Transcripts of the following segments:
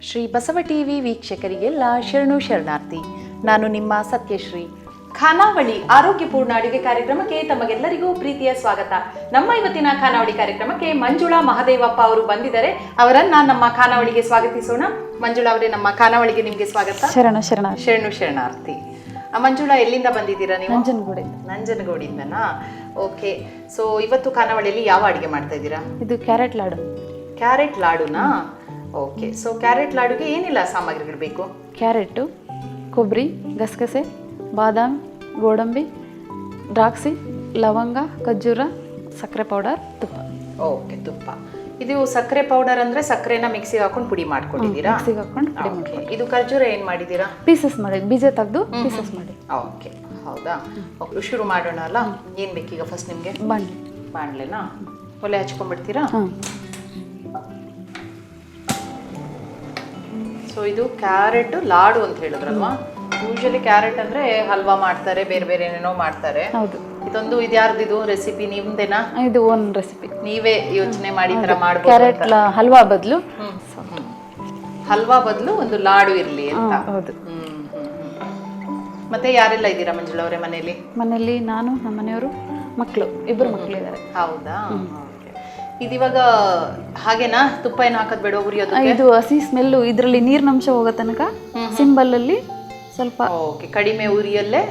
Shri Basava TV ವೀಕ್ಷಕರಿಗೆಲ್ಲ ಶರಣು ಶರಣಾರ್ಥಿ. ನಾನು ನಿಮ್ಮ ಸತ್ಯಶ್ರೀ. ಖಾನಾವಳಿ ಆರೋಗ್ಯಪೂರ್ಣ ಅಡುಗೆ ಕಾರ್ಯಕ್ರಮಕ್ಕೆ ತಮಗೆಲ್ಲರಿಗೂ ಪ್ರೀತಿಯ ಸ್ವಾಗತ. ನಮ್ಮ ಇವತ್ತಿನ ಖಾನಾವಳಿ ಕಾರ್ಯಕ್ರಮಕ್ಕೆ ಮಂಜುಳಾ ಮಹದೇವಪ್ಪ ಅವರು ಬಂದಿದ್ದಾರೆ. ಅವರನ್ನ ನಮ್ಮ ಖಾನಾವಳಿಗೆ ಸ್ವಾಗತಿಸೋಣ. ಮಂಜುಳಾ ಅವರೇ ನಮ್ಮ ಖಾನಾವಳಿಗೆ ನಿಮಗೆ ಸ್ವಾಗತ. ಶರಣ ಶರಣ ಶರಣು ಶರಣಾರ್ಥಿ. ಆ, ಮಂಜುಳಾ ಎಲ್ಲಿಂದ ಬಂದಿದ್ದೀರಾ ನೀವು? ನಂಜನಗೂಡೆ ನಂಜನಗೂಡಿಂದನಾ? ಓಕೆ. ಸೊ ಇವತ್ತು ಖಾನಾವಳಿಯಲ್ಲಿ ಯಾವ ಅಡುಗೆ ಮಾಡ್ತಾ ಇದ್ದೀರಾ? ಇದು ಕ್ಯಾರೆಟ್ ಲಾಡು. ಕ್ಯಾರೆಟ್ ಲಾಡುನಾ? ಓಕೆ ಸೊ ಕ್ಯಾರೆಟ್ ಲಾಡುಗೆ ಏನಿಲ್ಲ ಸಾಮಗ್ರಿಗಳು ಬೇಕು? ಕ್ಯಾರೆಟು ಕೊಬ್ಬರಿ ಗಸಗಸೆ ಬಾದಾಮಿ ಗೋಡಂಬಿ ದ್ರಾಕ್ಷಿ ಲವಂಗ ಖರ್ಜೂರ ಸಕ್ಕರೆ ಪೌಡರ್ ತುಪ್ಪ. ಓಕೆ ತುಪ್ಪ. ಇದು ಸಕ್ಕರೆ ಪೌಡರ್ ಅಂದ್ರೆ ಸಕ್ಕರೆನ ಮಿಕ್ಸಿಗೆ ಹಾಕೊಂಡು ಪುಡಿ ಮಾಡ್ಕೊಂಡಿದ್ದೀರಾ? ಮಿಕ್ಸಿಗೆ ಹಾಕೊಂಡು ಪುಡಿ ಮಾಡ್ಕೊಂಡು ಇದು ಖರ್ಜೂರ ಏನು ಮಾಡಿದ್ದೀರಾ? ಪೀಸಸ್ ಮಾಡಿ ಬೀಜ ತೆಗೆದು ಪೀಸಸ್ ಮಾಡಿ. ಓಕೆ ಹೌದಾ? ಓಕೆ ಶುರು ಮಾಡೋಣ ಅಲ್ಲ? ಏನ್ ಬೇಕೀಗ ಫಸ್ಟ್ ನಿಮಗೆ? ಬಾಣಲೆ. ಬಾಣಲೆನಾ? ಒಲೆ ಹಚ್ಕೊಂಡ್ಬಿಡ್ತೀರಾ? ಸೊ ಇದು ಕ್ಯಾರೆಟ್ ಲಾಡು ಅಂತ ಹೇಳಿದ್ರಲ್ವಾ? ಯೂಶಲಿ ಕ್ಯಾರೆಟ್ ಅಂದ್ರೆ ಹಲ್ವಾ ಮಾಡ್ತಾರೆ ಬೇರೆ ಬೇರೆ ಏನೇನೋ ಮಾಡ್ತಾರೆ. ಹೌದು. ಇದೊಂದು ಇದು ರೆಸಿಪಿ ನಿಮ್ದೇನಾ? ಇದು ಒನ್ ರೆಸಿಪಿ ನೀವೇ ಯೋಚನೆ ಮಾಡಿ ಈ ತರ ಮಾಡ್ಬೋದು ಕ್ಯಾರೆಟ್ ಹಲ್ವಾ ಬದಲು. ಹಲ್ವಾ ಬದಲು ಒಂದು ಲಾಡು ಇರ್ಲಿ ಅಂತ. ಹೌದು. ಹ್ಮ್, ಹ್ಮ್, ಹ್ಮ್. ಮತ್ತೆ ಯಾರೆಲ್ಲ ಇದ್ದೀರಾ ಮಂಜುಳ ಅವರೇ ಮನೇಲಿ ಮನೆಯಲ್ಲಿ ನಾನು ನಮ್ಮ ಮನೆಯವರು ಮಕ್ಕಳು. ಇಬ್ಬರು ಮಕ್ಕಳಿದ್ದಾರೆ. ಹೌದಾ? Okay. ಇದಿವಾಗ ಹಾಗೇನಾ? ತುಪ್ಪ ಏನು ಹಾಕೋದು ಬೇಡ ಉರಿಯೋದು ಇದು ಹಸಿ ಸ್ಮೆಲ್ಲು ಇದರಲ್ಲಿ ನೀರಿನಂಶ ಹೋಗೋ ತನಕ ಸಿಂಬಲಲ್ಲಿ ಸ್ವಲ್ಪ ಓಕೆ ಕಡಿಮೆ ಉರಿಯಲ್ಲೇ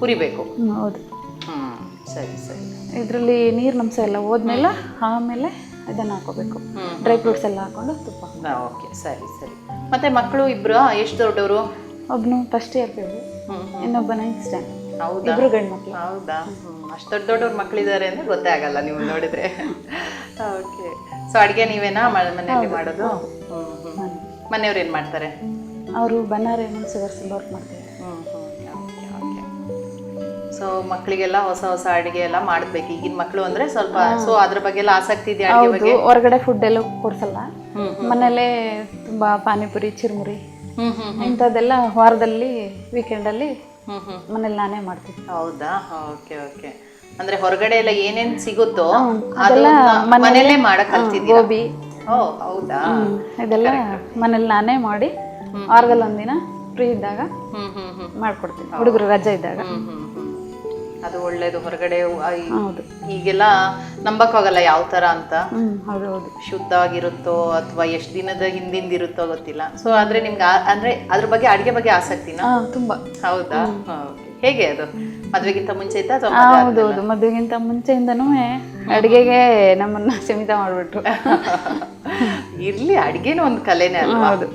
ಹುರಿಬೇಕು ಹೌದು. ಹ್ಮ್ ಸರಿ ಸರಿ. ಇದರಲ್ಲಿ ನೀರಿನಂಶ ಎಲ್ಲ ಹೋದ್ಮೇಲೆ ಆಮೇಲೆ ಅದನ್ನು ಹಾಕೋಬೇಕು. ಡ್ರೈ ಫ್ರೂಟ್ಸ್ ಎಲ್ಲ ಹಾಕೊಂಡು ತುಪ್ಪ. ಓಕೆ ಸರಿ ಸರಿ. ಮತ್ತೆ ಮಕ್ಕಳು ಇಬ್ರು ಎಷ್ಟು ದೊಡ್ಡವರು? ಒಬ್ಬನು ಫಸ್ಟ್ ಇಯರ್ ಹ್ಮ್ ಇನ್ನೊಬ್ಬ ನೈನ್ತ್ ಸ್ಟ್ಯಾಂಡ್ ಹೌದಾ ಇಬ್ರು ಗಂಡು ಮಕ್ಕಳು ಹೌದಾ ಅಷ್ಟು ದೊಡ್ಡ ದೊಡ್ಡವ್ರ ಮಕ್ಕಳಿದ್ದಾರೆ ಅಂದ್ರೆ ಗೊತ್ತೇ ಆಗಲ್ಲ ನೀವು ನೋಡಿದ್ರೆ. ಓಕೆ. ಸೊ ಅಡುಗೆ ನೀವೇನಾ ಮನೆಯಲ್ಲಿ ಮಾಡೋದು? ಮನೆಯವ್ರು ಏನು ಮಾಡ್ತಾರೆ? ಅವರು ಬನ್ನಾರೆ ಮುನ್ಸಿವರ್ಸಲ್ಲಿ ವರ್ಕ್ ಮಾಡ್ತಾರೆ. ಸೊ ಮಕ್ಕಳಿಗೆಲ್ಲ ಹೊಸ ಹೊಸ ಅಡುಗೆ ಎಲ್ಲ ಮಾಡಬೇಕು. ಈಗಿನ ಮಕ್ಕಳು ಅಂದ್ರೆ ಸ್ವಲ್ಪ ಸೊ ಅದ್ರ ಬಗ್ಗೆ ಎಲ್ಲ ಆಸಕ್ತಿ ಇದೆ ಅಡುಗೆ ಬಗ್ಗೆ? ಹೊರಗಡೆ ಫುಡ್ ಎಲ್ಲ ಕೊಡ್ಸಲ್ಲ. ಮನೇಲೇ ತುಂಬ ಪಾನಿಪುರಿ ಚಿರುಮುರಿ ಹ್ಮ್ ಹ್ಮ್ ಇಂಥದ್ದೆಲ್ಲ ವಾರದಲ್ಲಿ ವೀಕೆಂಡಲ್ಲಿ ಮನೇಲಿ ನಾನೇ ಮಾಡ್ತೀನಿ. ಹೌದಾ? Okay okay. ಅಂದ್ರೆ ಹೊರಗಡೆ ಎಲ್ಲ ಏನೇನ್ ಸಿಗುತ್ತೋ ಅದೆಲ್ಲ ಮನೇಲೇ ಮಾಡಕ್ ಗೋಬಿ. ಓ ಹೌದಾ? ಇದೆಲ್ಲ ಮನೇಲಿ ನಾನೇ ಮಾಡಿ ವಾರದಲ್ಲಿ ಒಂದಿನ ಫ್ರೀ ಇದ್ದಾಗ ಹ್ಮ್ ಹ್ಮ್ ಹ್ಮ್. ಮಾಡ್ಕೊಡ್ತೀನಿ. ಹುಡುಗರು ರಜೆ ಇದ್ದಾಗ. ಹ್ಮ್. ಅದು ಒಳ್ಳೇದು ಹೊರಗಡೆ ಈ- ಹೌದು. ಈಗೆಲ್ಲ ನಂಬಕ್ಕಾಗಲ್ಲ ಯಾವ ತರ ಅಂತ. ಹ್ಮ್ ಹೌದು ಹೌದು. ಶುದ್ಧವಾಗಿರುತ್ತೋ ಅಥವಾ ಎಷ್ಟು ದಿನದ ಹಿಂದಿಂದ ಇರುತ್ತೋ ಗೊತ್ತಿಲ್ಲ. ಸೊ ಆದ್ರೆ ನಿಮ್ಗೆ ಆ- ಅಂದ್ರೆ ಅದ್ರ ಬಗ್ಗೆ ಅಡಿಗೆ ಬಗ್ಗೆ ಆಸಕ್ತಿನ? ಹಾ ತುಂಬಾ. ಹೌದಾ? ಹಾ, okay. ಹೇಗೆ ಅದು? ಮದ್ವೆಗಿಂತ ಮುಂಚೆ ಇತ್ತಾ ಅಥವಾ ಮದ್ವೆ ಹೌದು ಹೌದು. ಮದುವೆಗಿಂತ ಮುಂಚೆಯಿಂದನೂ ಅಡಿಗೆಗೆ ನಮ್ಮನ್ನ ಸೀಮಿತ ಮಾಡ್ಬಿಟ್ರು. ಆದ್ಮೇಲೆ? ಇರ್ಲಿ ಅಡಿಗೆನೂ ಒಂದು ಕಲೆನೇ ಅಲ್ವಾ? ಹೌದು.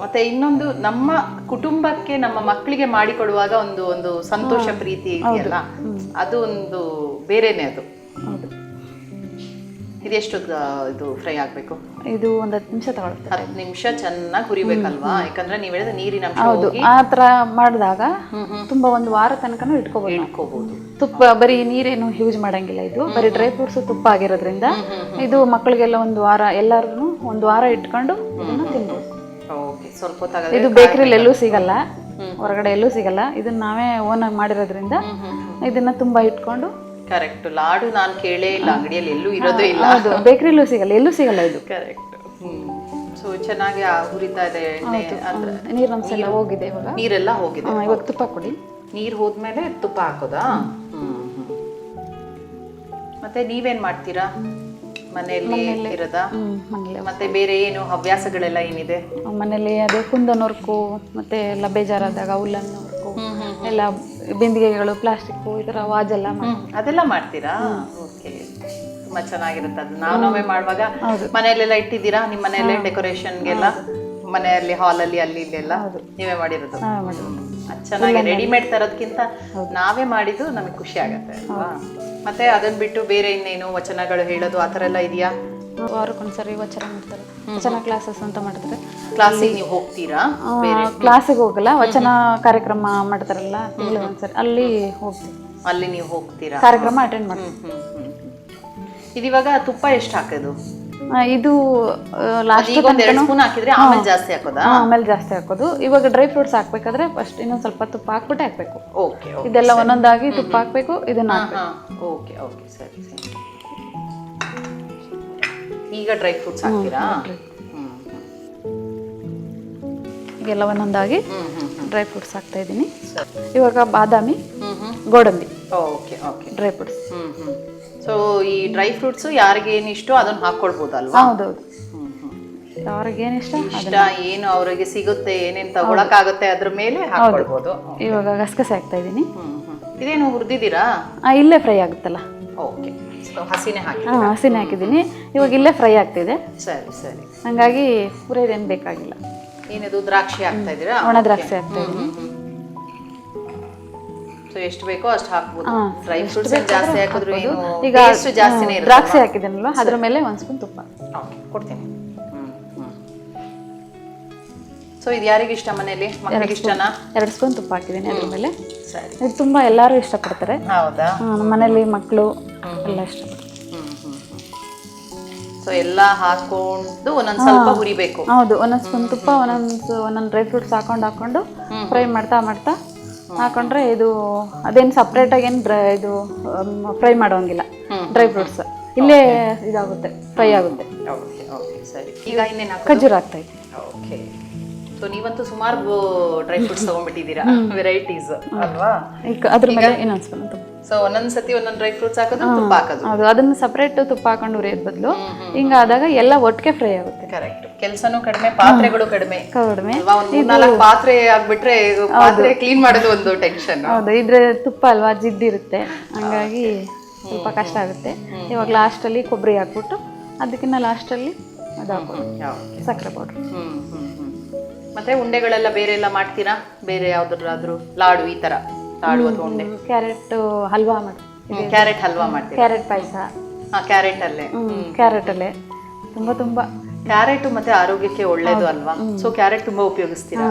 ಮತ್ತೆ ಇನ್ನೊಂದು ನಮ್ಮ ಕುಟುಂಬಕ್ಕೆ ನಮ್ಮ ಮಕ್ಕಳಿಗೆ ಮಾಡಿಕೊಡುವಾಗ ಒಂದು ಒಂದು ಸಂತೋಷ ಪ್ರೀತಿ ಇದೆಯಲ್ಲ? ಅದು ಒಂದು ಬೇರೆನೆ ಅದು. ಇದೆಷ್ಟು ಇದು ಫ್ರೈ ಆಗ್ಬೇಕು? ಇದು ಒಂದು ಹತ್ತು ನಿಮಿಷ ತಗೊಳುತ್ತೆ. ಹತ್ತು ನಿಮಿಷ ಚೆನ್ನಾಗಿ ಹುರಿಬೇಕಲ್ವಾ? ಯಾಕಂದ್ರೆ ನೀವ್ ಹೇಳಿದ ನೀರಿನ ಅಂಶ ಹೌದು. ಹೋಗಿ ಆ ಥರ ಮಾಡಿದಾಗ ತುಂಬಾ ಒಂದು ವಾರ ತನಕನೂ ಇಟ್ಕೋಬೋದು ಇಟ್ಕೋಬಹುದು ತುಪ್ಪ ಬರೀ ನೀರೇನು ಯೂಸ್ ಮಾಡಂಗಿಲ್ಲ ಇದು. ಬರೀ ಡ್ರೈ ಫ್ರೂಟ್ಸ್ ತುಪ್ಪ ಆಗಿರೋದ್ರಿಂದ ಇದು ಮಕ್ಕಳಿಗೆಲ್ಲ ಒಂದು ವಾರ ಎಲ್ಲಾರ್ಗು ಒಂದು ವಾರ ಇಟ್ಕೊಂಡು ಇದನ್ನ ತಿನ್ಬೋದು. ಓಕೆ ಸ್ವಲ್ಪ ಹೊತ್ತಾಗದೆ ಇದು ಬೇಕರಿಲಿ ಎಲ್ಲೂ ಸಿಗಲ್ಲ. ಹೊರಗಡೆ ಎಲ್ಲೂ ಸಿಗಲ್ಲ. ಇದನ್ನ ನಾವೇ ಓನಾಗಿ ಮಾಡಿರೋದ್ರಿಂದ ಇದನ್ನ ತುಂಬಾ ಇಟ್ಕೊಂಡು ಕರೆಕ್ಟ್ ಲಾಡು ನಾನು ಕೇಳೇ ಇಲ್ಲ. ಅಂಗಡಿಯಲ್ಲಿ ಎಲ್ಲೂ ಇರೋದೇ ಇಲ್ಲ. ಅದು ಬೇಕರಿಲೂ ಸಿಗಲ್ಲ ಎಲ್ಲೂ ಸಿಗಲ್ಲ ಇದು. ಕರೆಕ್ಟ್ ಸೊ ಚೆನ್ನಾಗಿ ಆ ಹುರಿತಾ ಇದೆ ನೀರು ಎಲ್ಲ ಹೋಗಿದೆ ಇವಾಗ. ನೀರೆಲ್ಲ ಹೋಗಿದೆ ಇವಾಗ ತುಪ್ಪ ಕೊಡಿ. ನೀರ್ ಹೋದ್ಮೇಲೆ ತುಪ್ಪ ಹಾಕೋದಾ. ಮತ್ತೆ ನೀವೇನ್ ಮಾಡ್ತೀರಾ? ಮನೆಯಲ್ಲಿ ಇರೋದಾ? ಮತ್ತೆ ಬೇರೆ ಏನು ಹವ್ಯಾಸಗಳೆಲ್ಲ ಏನಿದೆ? ಮನೆಯಲ್ಲಿ ಅದೇ ಕುಂದನೊರ್ಕು ಮತ್ತೆ ಎಲ್ಲ ಬೇಜಾರಾದಾಗ ಹುಲ್ಲನ್ನು ಎಲ್ಲ ಬಿಂದಿಗೆಗಳು ಪ್ಲಾಸ್ಟಿಕ್ ಈ ಥರ ವಾಜೆಲ್ಲ ಅದೆಲ್ಲ ಮಾಡ್ತೀರಾ? ಓಕೆ. ತುಂಬಾ ಚೆನ್ನಾಗಿರುತ್ತೆ ಅದು. ನಾವು ನಾವೇ ಮಾಡುವಾಗ. ಮನೆಯಲ್ಲೆಲ್ಲ ಇಟ್ಟಿದ್ದೀರಾ? ನಿಮ್ಮ ಮನೆಯಲ್ಲೇ ಡೆಕೋರೇಷನ್ಗೆಲ್ಲ ಮನೆಯಲ್ಲಿ ಹಾಲಲ್ಲಿ ಅಲ್ಲಿ ಇಲ್ಲೆಲ್ಲ ನೀವೇ ಮಾಡಿರೋದು. ಚೆನ್ನಾಗಿ ರೆಡಿಮೇಡ್ ತರೋದ್ಕಿಂತ ನಾವೇ ಮಾಡಿದ್ದು ನಮಗೆ ಖುಷಿ ಆಗುತ್ತೆ ಅಲ್ವಾ? ಮತ್ತೆ ಅದನ್ನ ಬಿಟ್ಟು ಬೇರೆ ಇನ್ನೇನು ವಚನಗಳು ಹೇಳೋದು ಆ ಥರ ಎಲ್ಲ ಇದೆಯಾ? ವಾರಕ್ಕೊಂದ್ಸರಿ ವಚನ ಮಾಡ್ತಾರೆ. ವಚನ ಕ್ಲಾಸಸ್ ಅಂತ ಮಾಡ್ತಾರೆ. ಕ್ಲಾಸಿಗೆ ನೀವು ಹೋಗ್ತೀರಾ? ಕ್ಲಾಸಿಗೆ ಹೋಗಲ್ಲ ವಚನ ಕಾರ್ಯಕ್ರಮ ಮಾಡ್ತಾರಲ್ಲ ತಿಂಗಳಿಗೆ ಒಂದ್ಸರಿ ಅಲ್ಲಿ ಹೋಗ್ತೀವಿ. ಅಲ್ಲಿ ನೀವು ಹೋಗ್ತೀರಾ? ಕಾರ್ಯಕ್ರಮ ಅಟೆಂಡ್ ಮಾಡ್ತೀವಿ. ಇದಿವಾಗ ತುಪ್ಪ ಎಷ್ಟು ಹಾಕೋದು? ಇದು ಆಮೇಲೆ ಜಾಸ್ತಿ ಹಾಕೋದಾ? ಆಮೇಲೆ ಜಾಸ್ತಿ ಹಾಕೋದು. ಇವಾಗ ಡ್ರೈ ಫ್ರೂಟ್ಸ್ ಹಾಕ್ಬೇಕಾದ್ರೆ ಫಸ್ಟ್ ಇನ್ನೊಂದ್ ಸ್ವಲ್ಪ ತುಪ್ಪ ಹಾಕ್ಬಿಟ್ಟು ಹಾಕ್ಬೇಕು. ಓಕೆ ಇದೆಲ್ಲ ಒಂದೊಂದಾಗಿ ತುಪ್ಪ ಹಾಕ್ಬೇಕು ಇದನ್ನ ಓಕೆ ಓಕೆ ಸರಿ ಸರಿ. ಈಗ ಡ್ರೈ ಫ್ರೂಟ್ಸ್ ಹಾಕ್ತೀರಾ? ಈಗೆಲ್ಲ ಒಂದೊಂದಾಗಿ ಡ್ರೈ ಫ್ರೂಟ್ಸ್ ಹಾಕ್ತಾ ಇದ್ದೀನಿ. ಇವಾಗ ಬಾದಾಮಿ ಗೋಡಂಬಿ. Okay okay dry fruits hmm hmm. So ಈ ಡ್ರೈ ಫ್ರೂಟ್ಸ್ ಯಾರಿಗೆ ಏನು ಇಷ್ಟೋ ಅದನ್ನ ಹಾಕೊಳ್ಬೋದಲ್ವಾ? ಹೌದೌದು. ಹ್ಮ್ ಹ್ಮ್. ಅವ್ರಿಗೆ ಏನು ಇಷ್ಟ ಇಷ್ಟ ಏನು ಅವರಿಗೆ ಸಿಗುತ್ತೆ ಏನೇನ್ ತಗೊಳಕ್ಕಾಗುತ್ತೆ ಅದ್ರ ಮೇಲೆ ಹಾಕೊಳ್ಬೋದು. ಇವಾಗ ಗಸಗಸೆ ಹಾಕ್ತಾ ಇದ್ದೀನಿ ಇದೇನು ಹುರಿದಿದ್ದೀರಾ? ಇಲ್ಲೇ ಫ್ರೈ ಆಗುತ್ತಲ್ಲ. ಓಕೆ ಸೊ ಹಸಿನೇ ಹಾಕಿ ಹಾಂ ಹಸಿನೇ ಹಾಕಿದ್ದೀನಿ. ಇವಾಗ ಇಲ್ಲೇ ಫ್ರೈ ಆಗ್ತಿದೆ. ಸರಿ ಸರಿ. ಹಂಗಾಗಿ ಹುರಿಯೋದೇನು ಬೇಕಾಗಿಲ್ಲ. ಏನಿದು ದ್ರಾಕ್ಷಿ ಹಾಕ್ತಾ ಇದ್ದೀರಾ? ಒಣ ದ್ರಾಕ್ಷಿ ಹಾಕ್ತಾ ಇದ್ದೀನಿ ಸೊ ಎಷ್ಟು ಬೇಕೋ ಅಷ್ಟು ಹಾಕ್ಬೋದು. ಡ್ರೈ ಫ್ರೂಟ್ಸ್ ಜಾಸ್ತಿ ಹಾಕಿದ್ರು ಏನು ಈಗ ಜಾಸ್ತಿನೇ ಇರುತ್ತೆ ದ್ರಾಕ್ಷಿ ಹಾಕಿದ್ದೀನಲ್ವ? ಅದ್ರ ಮೇಲೆ ಒಂದು ಸ್ಪೂನ್ ತುಪ್ಪ. ಓಕೆ ಕೊಡ್ತೀನಿ. ಸೊ ಇದು ಯಾರಿಗೆ ಇಷ್ಟ ಮನೆಯಲ್ಲಿ? ಮಕ್ಕಳಿಗೆ ಇಷ್ಟನಾ? ಎರಡು ಸ್ಪೂನ್ ತುಪ್ಪ ಹಾಕಿದ್ದೀನಿ ಅದ್ರ ಮೇಲೆ. ಸರಿ. ಇದು ತುಂಬ ಎಲ್ಲರೂ ಇಷ್ಟಪಡ್ತಾರೆ. ಹೌದಾ? ಮನೆಯಲ್ಲಿ ಮಕ್ಕಳು ಎಲ್ಲ ಇಷ್ಟಪಡ್ತಾರೆ ಹ್ಮ್ ಸೊ ಎಲ್ಲ ಹಾಕೊಂಡು ಒಂದೊಂದ್ ಸ್ವಲ್ಪ ಹುರಿಬೇಕು. ಹೌದು ಒಂದೊಂದು ಸ್ಪೂನ್ ತುಪ್ಪ ಒಂದೊಂದು ಒಂದೊಂದು ಡ್ರೈ ಫ್ರೂಟ್ಸ್ ಹಾಕೊಂಡು ಹಾಕೊಂಡು ಫ್ರೈ ಮಾಡ್ತಾ ಮಾಡ್ತಾ ಹಾಕೊಂಡ್ರೆ ಇದು ಅದೇನು ಸಪ್ರೇಟಾಗಿ ಏನು ಡ್ರೈ ಇದು ಫ್ರೈ ಮಾಡೋಂಗಿಲ್ಲ. ಡ್ರೈ ಫ್ರೂಟ್ಸ್ ಇಲ್ಲೇ ಇದಾಗುತ್ತೆ ಫ್ರೈ ಆಗುತ್ತೆ. ಸರಿ. ಈಗ ಇನ್ನೇನು ಖಜೂರ್ ಇದೆ. ಓಕೆ ಸೊ ನೀವಂತೂ ಸುಮಾರು ಡ್ರೈ ಫ್ರೂಟ್ಸ್ ತಗೊಂಡ್ಬಿಟ್ಟಿದ್ದೀರಾ? ವೆರೈಟೀಸ್ ಅಲ್ವಾ? ಅದ್ರ ಮೇಲೆ ಇನ್ನೊಂದು ಸ್ಪೂನ್ ತುಪ್ಪ ಸೊ ಒಂದೊಂದ್ ಸತಿ ಒಂದೊಂದು ಡ್ರೈ ಫ್ರೂಟ್ಸ್ ಹಾಕೋದು ತುಪ್ಪ ಹಾಕೋದು. ಅದು ಅದನ್ನ ಸಪ್ರೇಟ್ ತುಪ್ಪ ಹಾಕೊಂಡು ಹುರಿಯೋದ್ ಬದಲು ಹಿಂಗಾದಾಗ ಎಲ್ಲ ಒಟ್ಟಿಗೆ ಫ್ರೈ ಆಗುತ್ತೆ. ಕರೆಕ್ಟ್ ಕೆಲಸನೂ ಕಡಿಮೆ ಪಾತ್ರೆಗಳು ಕಡಿಮೆ. ಕಡಿಮೆ. ನಾಲ್ಕು ಪಾತ್ರೆ ಆಗ್ಬಿಟ್ರೆ ಪಾತ್ರೆ ಕ್ಲೀನ್ ಮಾಡೋದು ಒಂದು ಟೆನ್ಷನ್ ಹೌದು ಇದ್ರೆ ತುಪ್ಪ ಅಲ್ವಾ ಜಿದ್ದಿರುತ್ತೆ ಹಂಗಾಗಿ ಸ್ವಲ್ಪ ಕಷ್ಟ ಆಗುತ್ತೆ. ಇವಾಗ ಲಾಸ್ಟಲ್ಲಿ ಕೊಬ್ಬರಿ ಹಾಕ್ಬಿಟ್ಟು ಅದಕ್ಕಿಂತ ಲಾಸ್ಟಲ್ಲಿ ಅದು ಹಾಕೋದು ಸಕ್ಕರೆ ಪೌಡ್ರ್ ಮತ್ತೆ ಉಂಡೆಗಳೆಲ್ಲ ಬೇರೆ ಎಲ್ಲ ಮಾಡ್ತೀರಾ? ಬೇರೆ ಯಾವ್ದಾದ್ರು ಲಾಡು ಈ ತರ. ಲಾಡು ಅಥವಾ ಉಂಡೆ? ಕ್ಯಾರೆಟ್ ಹಲ್ವಾ ಮಾಡಿ ಕ್ಯಾರೆಟ್ ಹಲ್ವಾ ಮಾಡ್ತೀವಿ ಕ್ಯಾರೆಟ್ ಪಾಯಸ. ಕ್ಯಾರೆಟ್ ಅಲ್ಲೇ. ಕ್ಯಾರೆಟ್ ಅಲ್ಲೇ. ತುಂಬ ತುಂಬ ಕ್ಯಾರೆಟ್ ಮತ್ತೆ ಆರೋಗ್ಯಕ್ಕೆ ಒಳ್ಳೇದು ಅಲ್ವಾ? ಸೊ ಕ್ಯಾರೆಟ್ ತುಂಬಾ ಉಪಯೋಗಿಸ್ತೀರಾ?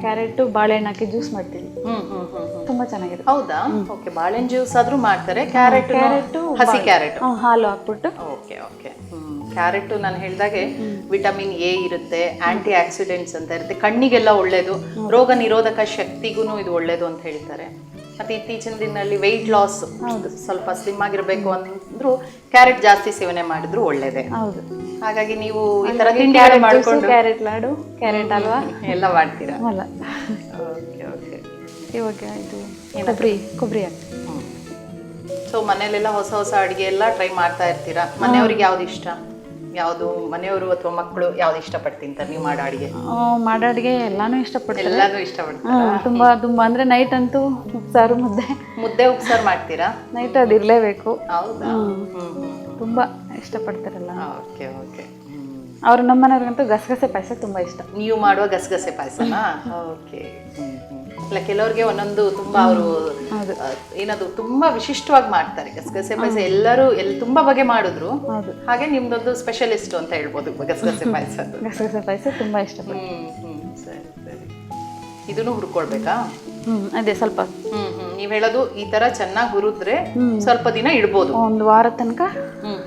ಕ್ಯಾರೆಟ್ ಬಾಳೆಹಣ್ಣು ಹಾಕಿ ಜ್ಯೂಸ್ ಮಾಡ್ತೀವಿ ತುಂಬಾ ಚೆನ್ನಾಗಿರುತ್ತೆ. ಹೌದಾ? ಓಕೆ ಬಾಳೆಹಣ್ಣು ಜ್ಯೂಸ್ ಆದ್ರೂ ಮಾಡ್ತಾರೆ ಕ್ಯಾರೆಟ್ ಕ್ಯಾರೆಟ್ ಹಸಿ ಕ್ಯಾರೆಟ್. ಹಾಲು ಹಾಕ್ಬಿಟ್ಟು. ಓಕೆ ಓಕೆ ಕ್ಯಾರೆಟ್ ನಾನು ಹೇಳಿದಾಗೆ ವಿಟಮಿನ್ ಎ ಇರುತ್ತೆ ಆಂಟಿ ಆಕ್ಸಿಡೆಂಟ್ಸ್ ಅಂತ ಇರುತ್ತೆ ಕಣ್ಣಿಗೆಲ್ಲ ಒಳ್ಳೇದು ರೋಗ ನಿರೋಧಕ ಶಕ್ತಿಗೂ ಇದು ಒಳ್ಳೇದು ಅಂತ ಹೇಳ್ತಾರೆ. ಮತ್ತೆ ಇತ್ತೀಚಿನ ದಿನದಲ್ಲಿ ವೆಯ್ಟ್ ಲಾಸ್ ಸ್ವಲ್ಪ ಸ್ಲಿಮ್ ಆಗಿರಬೇಕು ಅಂದ್ರೂ ಕ್ಯಾರೆಟ್ ಜಾಸ್ತಿ ಸೇವನೆ ಮಾಡಿದ್ರು ಒಳ್ಳೇದೇ. ಹೌದು. ಹಾಗಾಗಿ ನೀವು ಈ ತರ ತಿಂಡಿ ಮಾಡ್ಕೊಂಡು ಕ್ಯಾರೆಟ್ ಲಾಡು ಕ್ಯಾರೆಟ್ ಅಲ್ವಾ? ಎಲ್ಲ ಮಾಡ್ತೀರಾ? ಅಲ್ಲ. Okay okay. ಇವಾಗ ಇದು ಕೊಬ್ಬರಿ ಕೊಬ್ಬರಿ. ಸೊ ಮನೇಲೆಲ್ಲ ಹೊಸ ಹೊಸ ಅಡಿಗೆ ಎಲ್ಲ ಟ್ರೈ ಮಾಡ್ತಾ ಇರ್ತೀರಾ? ಮನೆಯವ್ರಿಗೆ ಯಾವ್ದು ಇಷ್ಟ? ಯಾವುದು ಮನೆಯವರು ಅಥವಾ ಮಕ್ಕಳು ಯಾವ್ದು ಇಷ್ಟಪಟ್ಟು ತಿಂತಾರೆ ನೀವು ಮಾಡೋ ಅಡಿಗೆ? ಮಾಡೋ ಅಡುಗೆ ಎಲ್ಲಾನು ಇಷ್ಟಪಡ್ತಾರೆ. ಎಲ್ಲಾನು ಇಷ್ಟಪಡ್ತಾರೆ? ತುಂಬಾ ತುಂಬಾ. ಅಂದ್ರೆ ನೈಟ್ ಅಂತೂ ಉಪ್ಸಾರು ಮುದ್ದೆ. ಮುದ್ದೆ ಉಪ್ಸಾರು ಮಾಡ್ತೀರಾ? ನೈಟ್ ಅದು ಇರಲೇಬೇಕು ಹೌದಾ ತುಂಬಾ. ಇಷ್ಟಪಡ್ತಾರಲ್ಲ. ಓಕೆ ಓಕೆ ಅವ್ರು ನಮ್ಮ ಮನೆಯವ್ರಿಗಂತೂ ಗಸಗಸೆ ಪಾಯಸ ತುಂಬಾ ಇಷ್ಟ. ನೀವು ಮಾಡುವ ಗಸಗಸೆ ಪಾಯಸನಾ? ಓಕೆ ಇಲ್ಲ ಕೆಲವ್ರಿಗೆ ಒಂದೊಂದು ತುಂಬಾ ಅವರು ಏನದು ತುಂಬಾ ವಿಶಿಷ್ಟವಾಗಿ ಮಾಡ್ತಾರೆ ಗಸಗಸೆ ಪಾಯಸ. ಎಲ್ಲರೂ ಎಲ್ಲ ತುಂಬಾ ಬಗೆ ಮಾಡಿದ್ರು. ಹಾಗೆ ನಿಮ್ದೊಂದು ಸ್ಪೆಷಲಿಸ್ಟ್ ಅಂತ ಹೇಳ್ಬೋದು ಗಸಗಸೆ ಪಾಯಸ ಗಸಗಸೆ ಪಾಯಸ ತುಂಬಾ ಇಷ್ಟ ಹ್ಮ್ ಹ್ಮ್ ಸರಿ ಸರಿ. ಇದನ್ನು ಹುರ್ಕೊಳ್ಬೇಕಾ? ಹ್ಮ್ ಅದೇ ಸ್ವಲ್ಪ. ಹ್ಮ್ ಹ್ಮ್. ನೀವ್ ಹೇಳೋದು ಈ ತರ ಚೆನ್ನಾಗಿ ಹುರಿದ್ರೆ ಸ್ವಲ್ಪ ದಿನ ಇಡ್ಬೋದು. ಒಂದು ವಾರ ತನಕ.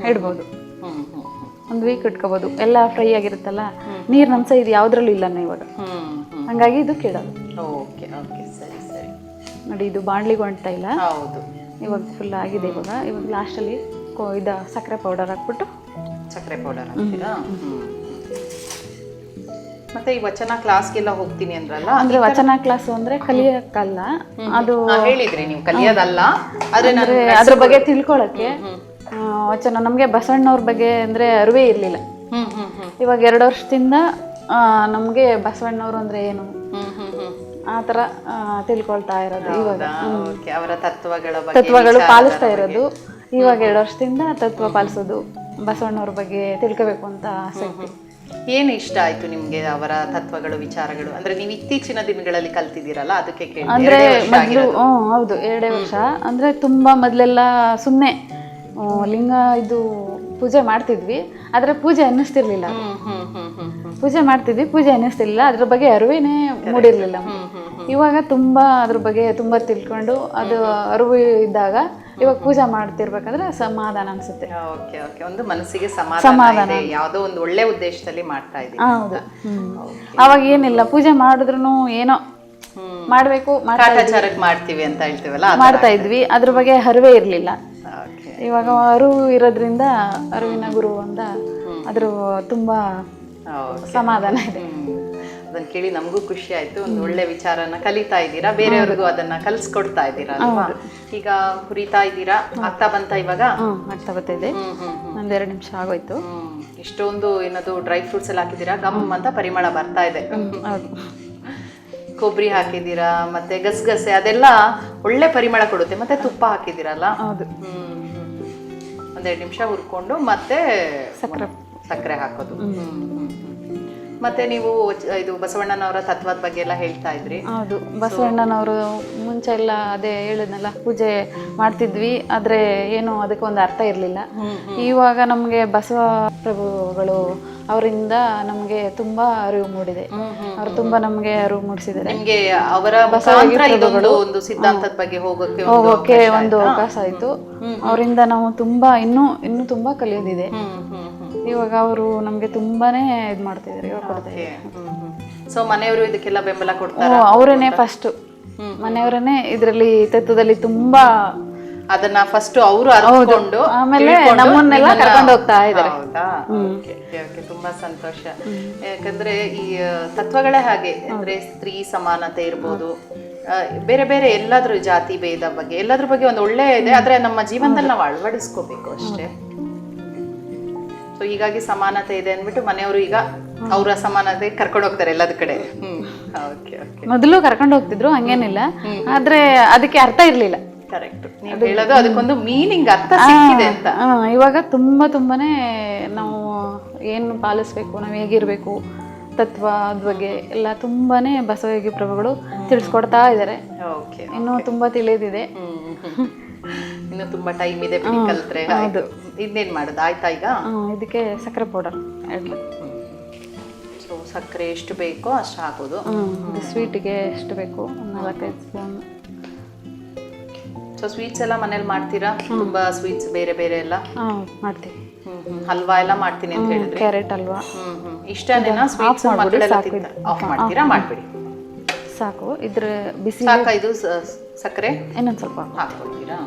ಇಡ್ಬೋದು. ಹ್ಮ್ ಹ್ಮ್ ಒಂದು ವೀಕ್ ಇಟ್ಕೋಬಹುದು ಎಲ್ಲ ಫ್ರೈ ಆಗಿರುತ್ತಲ್ಲ ನೀರಿನ ಅಂಶ ಇದು ಯಾವ್ದ್ರಲ್ಲೂ ಇಲ್ಲ ಇವಾಗ. ಹ್ಮ್ ಹ್ಮ್. ಹಂಗಾಗಿ ಇದು ಕೇಳೋದು ಓಕೆ ಓಕೆ. ಸರಿ ಸರಿ. ನೋಡಿ ಇದು ಬಾಣ್ಲಿಗೆ ಹೊಂಟ್ತಾ ಇಲ್ಲ. ಹೌದು. ಇವಾಗ ಫುಲ್ ಆಗಿದೆ ಇವಾಗ. ಇವಾಗ ಲಾಸ್ಟಲ್ಲಿ ಕೋ ಇದ ಸಕ್ಕರೆ ಪೌಡರ್ ಹಾಕ್ಬಿಟ್ಟು ಸಕ್ಕರೆ ಪೌಡರ್ ಹಾಕ್ತೀರಾ? ಹ್ಮ್. ಮತ್ತೆ ಈ ವಚನ ಕ್ಲಾಸ್ಗೆಲ್ಲ ಹೋಗ್ತೀನಿ ಅಂದ್ರಲ್ಲ? ಅಂದ್ರೆ ವಚನ ಕ್ಲಾಸ್ ಅಂದ್ರೆ ಕಲಿಯಕ್ಕಲ್ಲ. ಅದು ಹೇಳಿದ್ರಿ ನೀವು ಕಲಿಯೋದಲ್ಲ. ಆದ್ರೆ ಅಂದ್ರೆ ಬಗ್ಗೆ ತಿಳ್ಕೊಳಕ್ಕೆ ವಚನ ನಮ್ಗೆ ಬಸವಣ್ಣವ್ರ ಬಗ್ಗೆ ಅಂದ್ರೆ ಅರಿವೇ ಇರ್ಲಿಲ್ಲ. ಇವಾಗ ಎರಡು ವರ್ಷದಿಂದ ನಮ್ಗೆ ಬಸವಣ್ಣವ್ರು ಅಂದ್ರೆ ಏನು? ಆ ಥರ ತಿಳ್ಕೊಳ್ತಾ ಇರೋದು ಇವಾಗ. ಅವರ ತತ್ವಗಳ ತತ್ವಗಳು ಪಾಲಿಸ್ತಾ ಇರೋದು. ಇವಾಗ ಎರಡು ವರ್ಷದಿಂದ ತತ್ವ ಪಾಲಿಸೋದು. ಬಸವಣ್ಣವ್ರ ಬಗ್ಗೆ ತಿಳ್ಕೋಬೇಕು ಅಂತ ಆಸಕ್ತಿ ಏನು ಇಷ್ಟ ಆಯ್ತು ನಿಮ್ಗೆ ಅವರ ತತ್ವಗಳು ವಿಚಾರಗಳು? ಅಂದ್ರೆ ನೀವು ಇತ್ತೀಚಿನ ದಿನಗಳಲ್ಲಿ ಕಲ್ತಿದ್ದೀರಲ್ಲ ಅದಕ್ಕೆ ಕೇಳಿ ಅಂದ್ರೆ ಮೊದಲು ಹೌದು ಎರಡೇ ವರ್ಷ. ಅಂದ್ರೆ ತುಂಬಾ ಮೊದಲೆಲ್ಲ ಸುಮ್ಮನೆ ಲಿಂಗ ಇದು ಪೂಜೆ ಮಾಡ್ತಿದ್ವಿ. ಆದ್ರೆ ಪೂಜೆ ಅನ್ನಿಸ್ತಿರ್ಲಿಲ್ಲ ಪೂಜೆ ಮಾಡ್ತಿದ್ವಿ ಪೂಜೆ ಅನ್ನಿಸ್ತಿರ್ಲಿಲ್ಲ. ಅದ್ರ ಬಗ್ಗೆ ಅರಿವೇನೆ ಮೂಡಿರ್ಲಿಲ್ಲ. ಇವಾಗ ತುಂಬಾ ಅದ್ರ ಬಗ್ಗೆ ತುಂಬಾ ತಿಳ್ಕೊಂಡು ಅದು ಅರಿವು ಇದ್ದಾಗ ಇವಾಗ ಪೂಜೆ ಮಾಡ್ತಿರ್ಬೇಕಾದ್ರೆ ಸಮಾಧಾನ ಅನ್ಸುತ್ತೆ. ಓಕೆ ಓಕೆ ಒಂದು ಮನಸ್ಸಿಗೆ ಸಮಾಧಾನ ಇದೆ ಯಾವುದೋ ಒಂದು ಒಳ್ಳೆ ಉದ್ದೇಶದಲ್ಲಿ ಮಾಡ್ತಾ ಇದ್ದೀವಿ ಹೌದು. ಅವಾಗ ಏನಿಲ್ಲ ಪೂಜೆ ಮಾಡಿದ್ರು ಏನೋ ಮಾಡಬೇಕು ಮಾಡ್ತೀವಿ ಅಂತ ಹೇಳ್ತೀವಲ್ಲ ಮಾಡ್ತಾ ಇದ್ವಿ ಅದ್ರ ಬಗ್ಗೆ ಅರಿವೇ ಇರ್ಲಿಲ್ಲ. ಇವಾಗ ಅರಿವು ಇರೋದ್ರಿಂದ ಅರಿವಿನ ಗುರು ಅಂತ ಅದ್ರ ತುಂಬಾ ಸಮಾಧಾನ ಇದೆ. ಅದನ್ನ ಕೇಳಿ ನಮಗೂ ಖುಷಿ ಆಯ್ತು. ಒಂದು ಒಳ್ಳೆ ವಿಚಾರನ ಕಲಿತಾ ಇದ್ದೀರಾ? ಬೇರೆಯವ್ರಿಗೂ ಅದನ್ನ ಕಲಿಸ್ಕೊಡ್ತಾ ಇದ್ದೀರಾ ಅಲ್ವಾ? ಈಗ ಹುರಿತಾ ಇದ್ದೀರಾ? ಆಗ್ತಾ ಬಂತ ಇವಾಗ? ಆಗ್ತಾ ಬರ್ತಿದೆ ಒಂದು. ಒಂದೆರಡು ನಿಮಿಷ ಆಗೋಯ್ತು. ಇಷ್ಟೊಂದು ಏನದು ಡ್ರೈ ಫ್ರೂಟ್ಸ್ ಎಲ್ಲ ಹಾಕಿದ್ದೀರಾ? ಗಮ್ ಅಂತ ಪರಿಮಳ ಬರ್ತಾ ಇದೆ. ಕೊಬ್ಬರಿ ಹಾಕಿದ್ದೀರಾ? ಮತ್ತೆ ಗಸಗಸೆ ಅದೆಲ್ಲ ಒಳ್ಳೆ ಪರಿಮಳ ಕೊಡುತ್ತೆ. ಮತ್ತೆ ತುಪ್ಪ ಹಾಕಿದ್ದೀರಲ್ಲ? ಹೌದು. ಒಂದೆರಡು ನಿಮಿಷ ಹುರ್ಕೊಂಡು ಮತ್ತೆ ಸಕ್ಕರೆ ಸಕ್ಕರೆ ಹಾಕೋದು. ಮತ್ತೆ ನೀವು ಇದು ಬಸವಣ್ಣನವರ ತತ್ವದ ಬಗ್ಗೆ ಎಲ್ಲ ಹೇಳ್ತಾ ಇದ್ರಿ. ಹೌದು ಬಸವಣ್ಣನವರು ಮುಂಚೆ ಎಲ್ಲ ಅದೇ ಹೇಳಿದ್ನಲ್ಲ ಪೂಜೆ ಮಾಡ್ತಿದ್ವಿ ಆದ್ರೆ ಏನು ಅದಕ್ಕೆ ಒಂದು ಅರ್ಥ ಇರಲಿಲ್ಲ. ಇವಾಗ ನಮಗೆ ಬಸವ ಪ್ರಭುಗಳು ಅವರಿಂದ ನಮಗೆ ತುಂಬಾ ಅರಿವು ಮೂಡಿದೆ. ಅವ್ರು ತುಂಬಾ ನಮಗೆ ಅರಿವು ಮೂಡಿಸಿದ್ದಾರೆ. ನಿಮಗೆ ಅವರ ಒಂದು ಸಿದ್ಧಾಂತದ ಬಗ್ಗೆ ಹೋಗೋಕೆ ಒಂದು ಹೋಗೋಕೆ ಒಂದು ಅವಕಾಶ ಆಯ್ತು. ಅವರಿಂದ ನಾವು ತುಂಬಾ ಇನ್ನೂ ಇನ್ನೂ ತುಂಬಾ ಕಲಿಯೋದಿದೆ. ಇವಾಗ ಅವರು ನಮಗೆ ತುಂಬಾನೇ ಇದು ಮಾಡ್ತಿದ್ದಾರೆ ಹೇಳ್ಕೊಡ್ತಾರೆ ಸೊ ಮನೆಯವರು ಇದಕ್ಕೆಲ್ಲ ಬೆಂಬಲ ಕೊಡ್ತಾರೆ? ಅವರೇನೆ ಫಸ್ಟ್ ಮನೆಯವರನ್ನೇ ಇದರಲ್ಲಿ ತತ್ವದಲ್ಲಿ ತುಂಬಾ ಅದನ್ನ ಫಸ್ಟ್ ಅವರು ಅರ್ಕೊಂಡು ಆಮೇಲೆ ನಮ್ಮನ್ನೆಲ್ಲ ನಿಮ್ಮನ್ನ- ಕರ್ಕೊಂಡು ಹೋಗ್ತಾ ಇದ್ದಾರೆ. ಹೌದಾ. ತುಂಬಾ ಸಂತೋಷ. ಯಾಕಂದ್ರೆ ಈ ತತ್ವಗಳೇ ಹಾಗೆ. ಅಂದ್ರೆ ಸ್ತ್ರೀ ಸಮಾನತೆ ಇರ್ಬೋದು. ಬೇರೆ ಬೇರೆ ಎಲ್ಲಾದ್ರೂ ಜಾತಿ ಭೇದ ಬಗ್ಗೆ ಎಲ್ಲದ್ರ ಬಗ್ಗೆ ಒಂದು ಒಳ್ಳೆ ಇದೆ. ಆದ್ರೆ ನಮ್ಮ ಜೀವನದಲ್ಲಿ ನಾವು ಅಳವಡಿಸ್ಕೋಬೇಕು ಅಷ್ಟೇ. ಸೊ ಹೀಗಾಗಿ ಸಮಾನತೆ ಇದೆ ಅಂದ್ಬಿಟ್ಟು ಮನೆಯವರು ಈಗ ಅವರ ಸಮಾನತೆ ಕರ್ಕೊಂಡು ಹೋಗ್ತಾರೆ ಎಲ್ಲದ ಕಡೆ. ಹ್ಮ್. ಓಕೆ ಓಕೆ ಮೊದಲು ಕರ್ಕೊಂಡು ಹೋಗ್ತಿದ್ರು ಹಂಗೇನಿಲ್ಲ. ಆದ್ರೆ ಅದಕ್ಕೆ ಅರ್ಥ ಇರ್ಲಿಲ್ಲ. ಕರೆಕ್ಟ್ ನೀವು ಹೇಳೋದು ಅದಕ್ಕೊಂದು ಮೀನಿಂಗ್ ಅರ್ಥ ಸಿಕ್ಕಿದೆ ಅಂತ. ಆ, ಇವಾಗ ತುಂಬಾ ತುಂಬಾನೇ ನಾವು ಏನು ಪಾಲಿಸ್ಬೇಕು ನಾವು ಹೇಗಿರ್ಬೇಕು ತತ್ವ ಅದ್ ಬಗ್ಗೆ ಎಲ್ಲ ತುಂಬಾನೇ ಬಸವಯೋಗಿ ಪ್ರಭುಗಳು ತಿಳಿಸ್ಕೊಡ್ತಾ ಇದ್ದಾರೆ ಓಕೆ ಇನ್ನೂ ತುಂಬಾ ತಿಳಿದಿದೆ. ಇನ್ನು ತುಂಬಾ ಟೈಮ್ ಇದೆ ಬಿಡಿ ಕಲ್ತ್ರೆ. ಆಯ್ತು. ಇನ್ನೇನ್ ಮಾಡೋದು? ಆಯ್ತಾ ಈಗ? ಇದಕ್ಕೆ ಸಕ್ಕರೆ ಪೌಡರ್ ಆ್ಯಡ್ ಮಾಡಿ. ಸೊ ಸಕ್ಕರೆ ಎಷ್ಟು ಬೇಕೋ ಅಷ್ಟು ಹಾಕೋದು. ಸ್ವೀಟಿಗೆ ಎಷ್ಟು ಬೇಕು ನಾಲ್ಕೈದು ಸ್ಪೂನ್. ಸೊ ಸ್ವೀಟ್ಸ್ ಎಲ್ಲ ಮನೇಲಿ ಮಾಡ್ತೀರಾ? ತುಂಬ ಸ್ವೀಟ್ಸ್ ಬೇರೆ ಬೇರೆ ಎಲ್ಲ? ಹಾಂ ಮಾಡ್ತೀವಿ. ಹಲ್ವಾ ಎಲ್ಲ ಮಾಡ್ತೀನಿ ಅಂತ ಹೇಳಿದ್ರೆ? ಕ್ಯಾರೆಟ್ ಹಲ್ವಾ. ಇಷ್ಟನೇನಾ? ಸ್ವೀಟ್ಸ್ ಆಫ್ ಮಾಡ್ತೀರಾ? ಮಾಡ್ಬಿಡಿ. ಸಾಕು. ಇದ್ರ ಬಿಸಿ ಸಾಕು ಇದು ಸಕ್ಕರೆ? ಇನ್ನೊಂದು ಸ್ವಲ್ಪ ಹಾಕ್ಕೊಳ್ತೀರಾ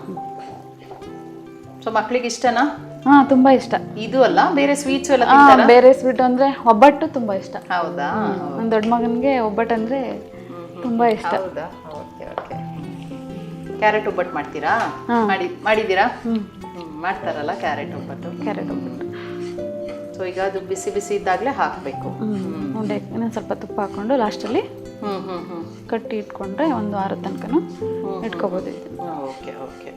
ಸೊ ಮಕ್ಕಳಿಗೆ ಇಷ್ಟನಾ? ಹಾ ತುಂಬಾ ಇಷ್ಟ. ಇದು ಅಲ್ಲ ಬೇರೆ ಸ್ವೀಟ್ಸ್ ಎಲ್ಲ ಆ, ತಿಂತಾರಾ? ಬೇರೆ ಸ್ವೀಟ್ ಅಂದ್ರೆ ಒಬ್ಬಟ್ಟು ತುಂಬಾ ಇಷ್ಟ. ಹೌದಾ? ನನ್ನ ದೊಡ್ಡ ಮಗನಿಗೆ ಒಬ್ಬಟ್ಟು ಅಂದ್ರೆ ತುಂಬಾ ಇಷ್ಟ. ಹೌದಾ? Okay okay. ಕ್ಯಾರೆಟ್ ಒಬ್ಬಟ್ಟು ಮಾಡ್ತೀರಾ? ಮಾಡಿ ಮಾಡಿದ್ದೀರಾ? ಹ್ಮ್. ಹ್ಮ್ ಮಾಡ್ತಾರಲ್ಲ ಕ್ಯಾರೆಟ್ ಒಬ್ಬಟ್ಟು. ಕ್ಯಾರೆಟ್ ಒಬ್ಬಟ್ಟು. ಸೊ ಈಗ ಅದು ಬಿಸಿ ಬಿಸಿ ಇದ್ದಾಗಲೇ ಹಾಕಬೇಕು. ಹ್ಮ್ ಇನ್ನೊಂದು ಸ್ವಲ್ಪ ತುಪ್ಪ ಹಾಕೊಂಡು ಲಾಸ್ಟಲ್ಲಿ ಹ್ಮ್ ಹ್ಮ್ ಕಟ್ಟಿ ಇಟ್ಕೊಂಡ್ರೆ ಒಂದು ವಾರ ತನಕನೂ ಇಟ್ಕೋಬೋದು. Okay okay.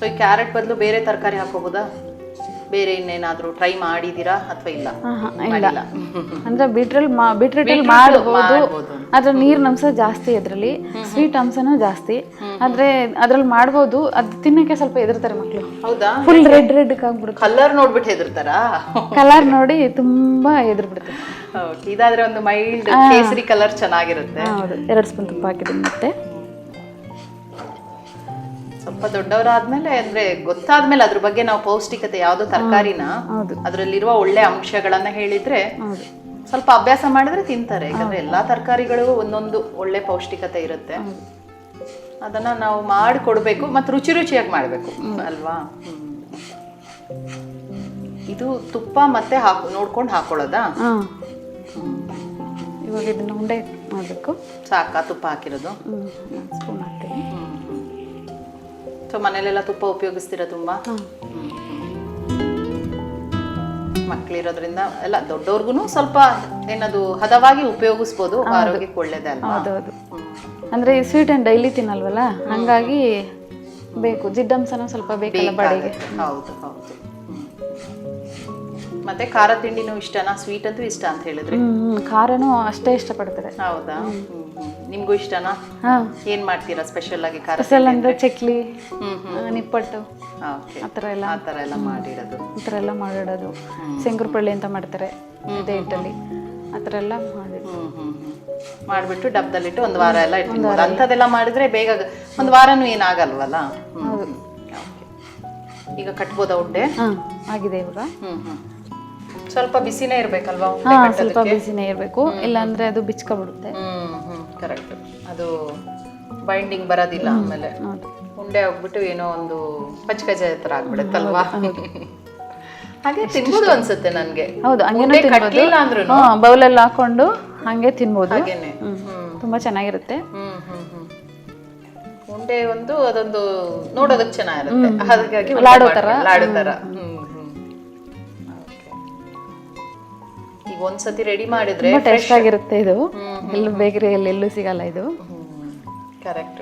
ಸೊ ಈ ಕ್ಯಾರೆಟ್ ಬದಲು ಬೇರೆ ತರಕಾರಿ ಹಾಕೋಬೋದಾ ಬೇರೆ ಇನ್ನೇನಾದ್ರೂ ಟ್ರೈ ಮಾಡಿದೀರಾ ಅಥವಾ ಇಲ್ಲ? ಇಲ್ಲ. ಅಂದ್ರೆ ಬೀಟ್ರೂಟಲ್ಲಿ ಅಲ್ಲಿ ಮಾಡಬಹುದು ಆದ್ರೆ ಅದ್ರ ನೀರಿನ ಅಂಶ ಜಾಸ್ತಿ ಅದ್ರಲ್ಲಿ. ಸ್ವೀಟ್ ಅಂಶನೂ ಜಾಸ್ತಿ. ಆದ್ರೆ ಅದ್ರಲ್ಲಿ ಮಾಡ್ಬೋದು. ಅದು ತಿನ್ನಕ್ಕೆ ಸ್ವಲ್ಪ ಎದುರ್ತಾರೆ ಮಕ್ಕಳು ಹೌದಾ? ಫುಲ್ ರೆಡ್ ರೆಡ್ ಆಗ್ಬಿಡುತ್ತೆ. ಕಲರ್ ನೋಡ್ಬಿಟ್ಟು ಹೆದರ್ತಾರಾ? ಕಲರ್ ನೋಡಿ ತುಂಬಾ ಎದುರು ಬಿಡುತ್ತೆ ಓಕೆ ಇದಾದ್ರೆ ಒಂದು ಮೈಲ್ಡ್ ಕೇಸರಿ ಕಲರ್ ಚೆನ್ನಾಗಿರುತ್ತೆ. ಹೌದು ಎರಡು ಸ್ಪೂನ್ ತುಪ್ಪ ಹಾಕಿದ್ದೀನಿ ಮತ್ತೆ. ಸ್ವಲ್ಪ ದೊಡ್ಡವರಾದ್ಮೇಲೆ ಅಂದ್ರೆ ಗೊತ್ತಾದ್ಮೇಲೆ ಅದ್ರ ಬಗ್ಗೆ ನಾವು ಪೌಷ್ಟಿಕತೆ ಯಾವ್ದೋ ತರಕಾರಿನ ಹೌದು. ಅದ್ರಲ್ಲಿರುವ ಒಳ್ಳೆ ಅಂಶಗಳನ್ನ ಹೇಳಿದ್ರೆ ಹೌದು. ಸ್ವಲ್ಪ ಅಭ್ಯಾಸ ಮಾಡಿದ್ರೆ ತಿಂತಾರೆ. ಯಾಕಂದ್ರೆ ಎಲ್ಲಾ ತರಕಾರಿಗಳು ಒಂದೊಂದು ಒಳ್ಳೆ ಪೌಷ್ಟಿಕತೆ ಇರುತ್ತೆ. ಅದನ್ನ ನಾವು ಮಾಡಿ ಕೊಡ್ಬೇಕು ಮತ್ತೆ ರುಚಿ ರುಚಿಯಾಗಿ ಮಾಡ್ಬೇಕು. ಅಲ್ವಾ. ಇದು ತುಪ್ಪ ಮತ್ತೆ ಹಾಕು ನೋಡ್ಕೊಂಡು ಹಾಕೊಳ್ಳೋದಾ? ಇವಾಗ ಇದನ್ನ ಉಂಡೆ ಮಾಡಬೇಕು. ಸಾಕಾ ತುಪ್ಪ ಹಾಕಿರೋದು? ಸ್ಪೂನ್ ಸೊ ಮನೇಲೆಲ್ಲ ತುಪ್ಪ ಉಪಯೋಗಿಸ್ತೀರಾ ತುಂಬಾ? ಮಕ್ಕಳಿರೋದ್ರಿಂದ ಎಲ್ಲ ದೊಡ್ಡವ್ರಿಗೂ ಸ್ವಲ್ಪ ಏನದು ಹದವಾಗಿ ಉಪಯೋಗಿಸ್ಬೋದು ಆರೋಗ್ಯಕ್ಕೆ ಒಳ್ಳೇದೇ ಅಲ್ವಾ ಹೌದೌದು ಅಂದ್ರೆ ಈ ಸ್ವೀಟ್ ಏನು ಡೈಲಿ ತಿನ್ನಲ್ವಲ್ಲ? ಹಂಗಾಗಿ ಬೇಕು. ಜಿಡ್ಡಂಸನ ಸ್ವಲ್ಪ ಬೇಕಲ್ಲ ಬಾಡಿಗೆ. ಹೌದು ಹೌದು. ಮತ್ತೆ ಖಾರ ತಿಂಡಿನೂ ಇಷ್ಟನಾ? ಸ್ವೀಟ್ ಅಂತೂ ಇಷ್ಟ ಅಂತ ಹೇಳಿದ್ರೆ. ಖಾರನೂ ಅಷ್ಟೇ ಇಷ್ಟಪಡ್ತಾರೆ. ಹೌದಾ. ನಿಮ್ಗೂ ಇಷ್ಟನಾ? ಏನು ಏನ್ ಮಾಡ್ತೀರಾ ಸ್ಪೆಷಲ್ ಆಗಿ ಖಾರ ಸ್ಪೆಷಲ್ ಅಂದರೆ ಚಕ್ಲಿ ನಿಪ್ಪಟ್ಟು ಆ ಥರ ಎಲ್ಲ. ಆ ಥರ ಎಲ್ಲ ಮಾಡಿಡೋದು. ಈ ಥರ ಎಲ್ಲ ಮಾಡಿಡೋದು. ಶಂಕರಪಳ್ಳಿ ಅಂತ ಮಾಡ್ತಾರೆ ಇದೇ ಹಿಟ್ಟಲ್ಲಿ. ಆ ಥರ ಎಲ್ಲ ಮಾಡಿ ಮಾಡ್ಬಿಟ್ಟು ಡಬ್ಬದಲ್ಲಿಟ್ಟು ಒಂದು ವಾರ ಎಲ್ಲ ಇಟ್ಟು ಅಂಥದ್ದೆಲ್ಲ ಮಾಡಿದ್ರೆ ಬೇಗ ಒಂದು ವಾರನೂ ಏನಾಗಲ್ವಲ್ಲ. ಈಗ ಕಟ್ಬೋದಾ ಉಂಡೆ? ಹಾಂ ಆಗಿದೆ ಇವಾಗ. ಸ್ವಲ್ಪ ಬಿಸಿನೇ ಇರಬೇಕಲ್ವಾ? ಸ್ವಲ್ಪ ಬಿಸಿನೇ ಇರಬೇಕು. ಇಲ್ಲಾಂದ್ರೆ ಅದು ಬಿಚ್ಕೊಬಿಡುತ್ತೆ. ಕರೆಕ್ಟ್. ಅದು ಬೈಂಡಿಂಗ್ ಬರೋದಿಲ್ಲ ಆಮೇಲೆ. ಉಂಡೆ ಹೋಗ್ಬಿಟ್ಟು ಏನೋ ಒಂದು ಪಚ್ಕಜಾಯ ಹತ್ರ ಆಗ್ಬಿಡುತ್ತಲ್ವಾ? ಹಾಗೆ ತಿನ್ಬೋದು ಅನ್ಸುತ್ತೆ ನನಗೆ. ಹೌದು ಹಂಗೇನೂ ತಿನ್ಬೋದು. ಅಂದ್ರೂ ಹಾಂ ಬೌಲಲ್ಲಿ ಹಾಕೊಂಡು ಹಾಗೆ ತಿನ್ಬೋದು. ಹಾಗೇನೆ. ತುಂಬ ಚೆನ್ನಾಗಿರುತ್ತೆ. ಹ್ಮ್ ಹ್ಮ್ ಹ್ಮ್. ಉಂಡೆ ಒಂದು ಅದೊಂದು ನೋಡೋದಕ್ಕೆ ಚೆನ್ನಾಗಿರುತ್ತೆ. ಹಾಗಾಗಿ ಲಾಡೋ ತರ. ಲಾಡೋ ಥರ. ಲಾಡು ತರ ಹ್ಮ್. ಈಗ ಒಂದ್ಸತಿ ರೆಡಿ ಮಾಡಿದ್ರೆ ಟೇಸ್ಟ್ ಆಗಿರುತ್ತೆ ಇದು. ಎಲ್ಲೂ ಬೇಕರಿಯಲ್ಲಿ ಎಲ್ಲೂ ಸಿಗಲ್ಲ ಇದು. ಕರೆಕ್ಟ್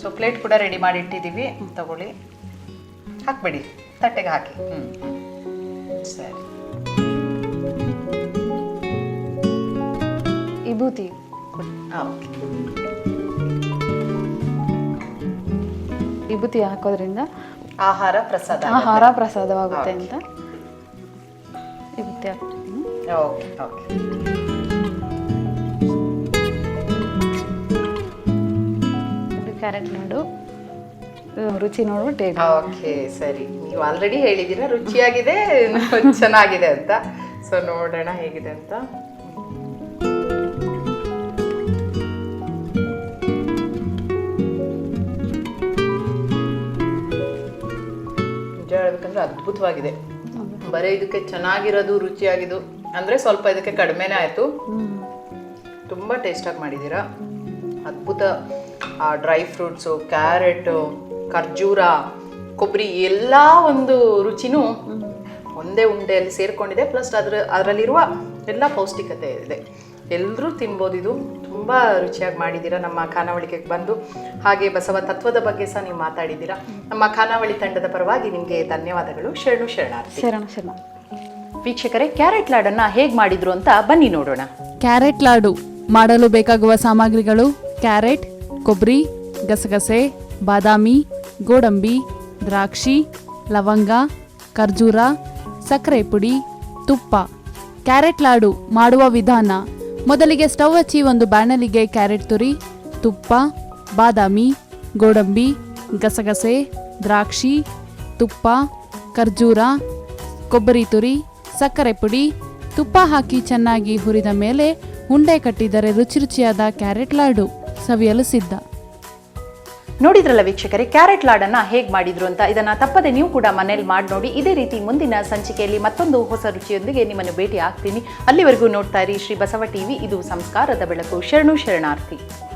ಸೊ ಪ್ಲೇಟ್ ಕೂಡ ರೆಡಿ ಮಾಡಿ ಇಟ್ಟಿದ್ದೀವಿ ತಗೊಳ್ಳಿ. ಹಾಕ್ಬೇಡಿ. ತಟ್ಟೆಗೆ ಹಾಕಿ. ಹ್ಮ್ ಸರಿ. ವಿಭೂತಿ ವಿಭೂತಿ ಹಾಕೋದ್ರಿಂದ ಆಹಾರ ಪ್ರಸಾದ ಆಹಾರ ಪ್ರಸಾದವಾಗುತ್ತೆ ಅಂತ. ಹಾಕ್ತೀನಿ ಓಕೆ. ಓಕೆ ಕ್ಯಾರೆಟ್ ನೋಡು ರುಚಿ ನೋಡ್ಬಿಟ್ಟು ಓಕೆ ಸರಿ. ನೀವು ಆಲ್ರೆಡಿ ಹೇಳಿದ್ದೀರಾ ರುಚಿಯಾಗಿದೆ ಚೆನ್ನಾಗಿದೆ ಅಂತ. ಸೊ ನೋಡೋಣ ಹೇಗಿದೆ ಅಂತ. ನಿಜ ಹೇಳ್ಬೇಕಂದ್ರೆ ಅದ್ಭುತವಾಗಿದೆ. ಬರೀ ಇದಕ್ಕೆ ಚೆನ್ನಾಗಿರೋದು, ರುಚಿಯಾಗಿದ್ದು, ಅಂದರೆ ಸ್ವಲ್ಪ ಇದಕ್ಕೆ ಕಡಿಮೆನೇ ಆಯಿತು. ತುಂಬ ಟೇಸ್ಟಾಗಿ ಮಾಡಿದ್ದೀರಾ? ಅದ್ಭುತ, ಆ ಡ್ರೈ ಫ್ರೂಟ್ಸು ಕ್ಯಾರೆಟು ಖರ್ಜೂರ, ಕೊಬ್ಬರಿ, ಎಲ್ಲ ಒಂದು ರುಚಿನೂ ಒಂದೇ ಉಂಡೆಯಲ್ಲಿ ಸೇರಿಕೊಂಡಿದೆ. ಪ್ಲಸ್ ಅದರ, ಅದರಲ್ಲಿರುವ ಎಲ್ಲ ಪೌಷ್ಟಿಕತೆ ಇದೆ. ಎಲ್ಲರೂ ತಿನ್ಬೋದು ಇದು. ತುಂಬ ರುಚಿಯಾಗಿ ಮಾಡಿದ್ದೀರಾ? ನಮ್ಮ ಖಾನಾವಳಿಗೆ ಬಂದು ಹಾಗೆ ಬಸವ ತತ್ವದ ಬಗ್ಗೆ ಸಹ ನೀವು ಮಾತಾಡಿದ್ದೀರಾ? ನಮ್ಮ ಖಾನಾವಳಿ ತಂಡದ ಪರವಾಗಿ ನಿಮಗೆ ಧನ್ಯವಾದಗಳು. ಶರಣು ಶರಣಾರ್ಥಿ. ಶರಣ ಶರಣ. ವೀಕ್ಷಕರೇ ಕ್ಯಾರೆಟ್ ಲಾಡನ್ನು ಹೇಗೆ ಮಾಡಿದ್ರು ಅಂತ ಬನ್ನಿ ನೋಡೋಣ. ಕ್ಯಾರೆಟ್ ಲಾಡು ಮಾಡಲು ಬೇಕಾಗುವ ಸಾಮಗ್ರಿಗಳು ಕ್ಯಾರೆಟ್ ಕೊಬ್ಬರಿ ಗಸಗಸೆ ಬಾದಾಮಿ ಗೋಡಂಬಿ ದ್ರಾಕ್ಷಿ ಲವಂಗ ಖರ್ಜೂರ ಸಕ್ಕರೆ ಪುಡಿ ತುಪ್ಪ. ಕ್ಯಾರೆಟ್ ಲಾಡು ಮಾಡುವ ವಿಧಾನ ಮೊದಲಿಗೆ ಸ್ಟವ್ ಹಚ್ಚಿ ಒಂದು ಬಾಣಲಿಗೆ ಕ್ಯಾರೆಟ್ ತುರಿ, ತುಪ್ಪ, ಬಾದಾಮಿ, ಗೋಡಂಬಿ, ಗಸಗಸೆ, ದ್ರಾಕ್ಷಿ, ತುಪ್ಪ, ಖರ್ಜೂರ, ಕೊಬ್ಬರಿ ತುರಿ, ಸಕ್ಕರೆ ಪುಡಿ, ತುಪ್ಪ ಹಾಕಿ ಚೆನ್ನಾಗಿ ಹುರಿದ ಮೇಲೆ ಉಂಡೆ ಕಟ್ಟಿದರೆ ರುಚಿ ರುಚಿಯಾದ ಕ್ಯಾರೆಟ್ ಲಾಡು, ಸವಿಯಲು ಸಿದ್ಧ. ನೋಡಿದ್ರಲ್ಲ ವೀಕ್ಷಕರೇ, ಕ್ಯಾರೆಟ್ ಲಾಡನ್ನು ಹೇಗೆ ಮಾಡಿದ್ರು ಅಂತ. ಇದನ್ನ ತಪ್ಪದೆ ನೀವು ಕೂಡ ಮನೇಲಿ ಮಾಡಿ ನೋಡಿ. ಇದೇ ರೀತಿ ಮುಂದಿನ ಸಂಚಿಕೆಯಲ್ಲಿ ಮತ್ತೊಂದು ಹೊಸ ರುಚಿಯೊಂದಿಗೆ ನಿಮ್ಮನ್ನು ಭೇಟಿ ಆಗ್ತೀನಿ. ಅಲ್ಲಿವರೆಗೂ ನೋಡ್ತಾ ಇರಿ ಶ್ರೀ ಬಸವ ಟಿವಿ. ಇದು ಸಂಸ್ಕಾರದ ಬೆಳಕು. ಶರಣು ಶರಣಾರ್ಥಿ.